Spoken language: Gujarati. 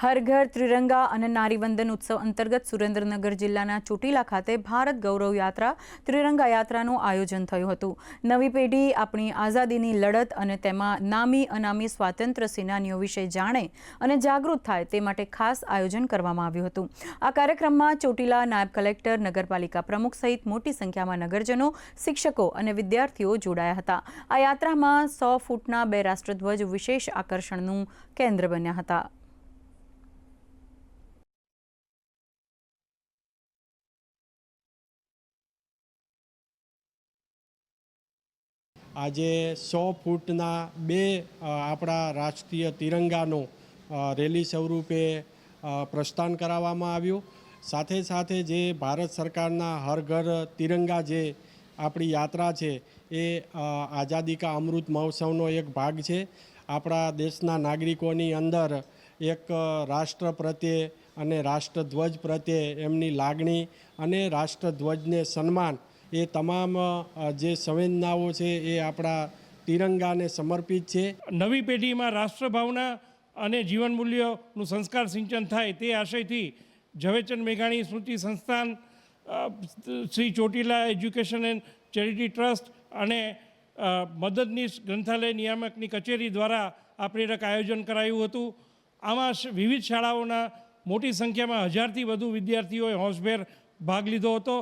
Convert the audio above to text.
હર ઘર, ત્રિરંગા અને નારીવંદન ઉત્સવ અંતર્ગત સુરેન્દ્રનગર જિલ્લાના ચોટીલા ખાતે ભારત ગૌરવ યાત્રા, ત્રિરંગા યાત્રાનું આયોજન થયું હતું. નવી પેઢી આપણી આઝાદીની લડત અને તેમાં નામી અનામી સ્વાતંત્ર્ય સેનાનીઓ વિશે જાણે અને જાગૃત થાય તે માટે ખાસ આયોજન કરવામાં આવ્યું હતું. આ કાર્યક્રમમાં ચોટીલા નાયબ કલેક્ટર, નગરપાલિકા પ્રમુખ સહિત મોટી સંખ્યામાં નગરજનો, શિક્ષકો અને વિદ્યાર્થીઓ જોડાયા હતા. આ યાત્રામાં સો ફૂટના બે રાષ્ટ્રધ્વજ વિશેષ આકર્ષણનું કેન્દ્ર બન્યા હતા. આજે સો ફૂટના બે આપણા રાષ્ટ્રીય તિરંગાનો રેલી સ્વરૂપે પ્રસ્થાન કરાવવામાં આવ્યું. સાથે સાથે જે ભારત સરકારના હર ઘર તિરંગા જે આપણી યાત્રા છે, એ આઝાદી કા અમૃત મહોત્સવનો એક ભાગ છે. આપણા દેશના નાગરિકોની અંદર એક રાષ્ટ્ર પ્રત્યે અને રાષ્ટ્રધ્વજ પ્રત્યે એમની લાગણી અને રાષ્ટ્રધ્વજને સન્માન એ તમામ જે સંવેદનાઓ છે એ આપણા તિરંગાને સમર્પિત છે. નવી પેઢીમાં રાષ્ટ્રભાવના અને જીવન મૂલ્યોનું સંસ્કાર સિંચન થાય તે આશયથી ઝવેરચંદ મેઘાણી સ્મૃતિ સંસ્થાન Shri Chotila education and charity trust અને મદદનીશ ગ્રંથાલય નિયામકની કચેરી દ્વારા આ પ્રેરક આયોજન કરાયું હતું. આમાં વિવિધ શાળાઓના મોટી સંખ્યામાં હજારથી વધુ વિદ્યાર્થીઓએ હોંશભેર ભાગ લીધો હતો.